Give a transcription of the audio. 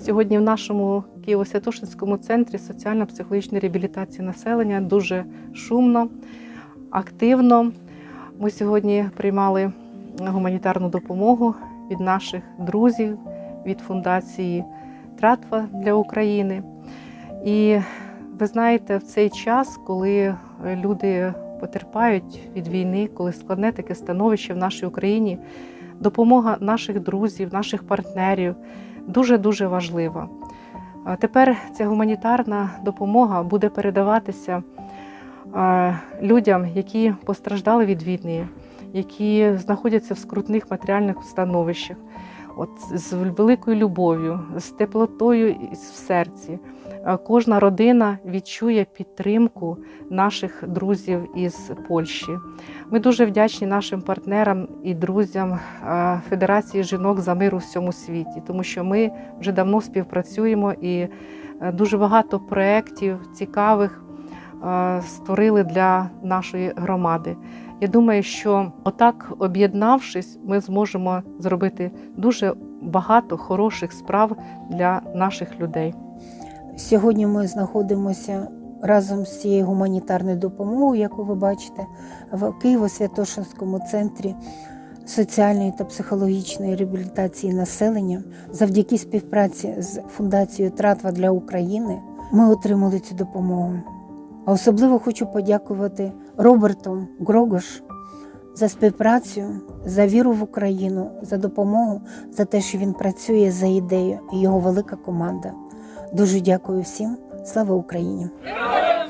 Сьогодні в нашому Києво-Святошинському центрі соціально-психологічної реабілітації населення дуже шумно, активно. Ми сьогодні приймали гуманітарну допомогу від наших друзів, від фундації Тратва для України. І ви знаєте, в цей час, коли люди потерпають від війни, коли складне таке становище в нашій Україні, допомога наших друзів, наших партнерів дуже дуже важлива. Тепер ця гуманітарна допомога буде передаватися людям, які постраждали від війни, які знаходяться в скрутних матеріальних становищах, от з великою любов'ю, з теплотою в серці. Е, Кожна родина відчує підтримку наших друзів із Польщі. Ми дуже вдячні нашим партнерам і друзям е, Федерації жінок за мир у всьому світі, тому що ми вже давно співпрацюємо і е, дуже багато проєктів цікавих створили для нашої громади. Я думаю, що отак, об'єднавшись, ми зможемо зробити дуже багато хороших справ для наших людей. Сьогодні ми знаходимося разом з цією гуманітарною допомогою, яку ви бачите, в Києво-Святошинському центрі соціальної та психологічної реабілітації населення. Завдяки співпраці з фундацією Тратва для України ми отримали цю допомогу. А особливо хочу подякувати Роберту Грогош за співпрацю, за віру в Україну, за допомогу, за те, що він працює за ідею і його велика команда. Дуже дякую всім. Слава Україні! Героям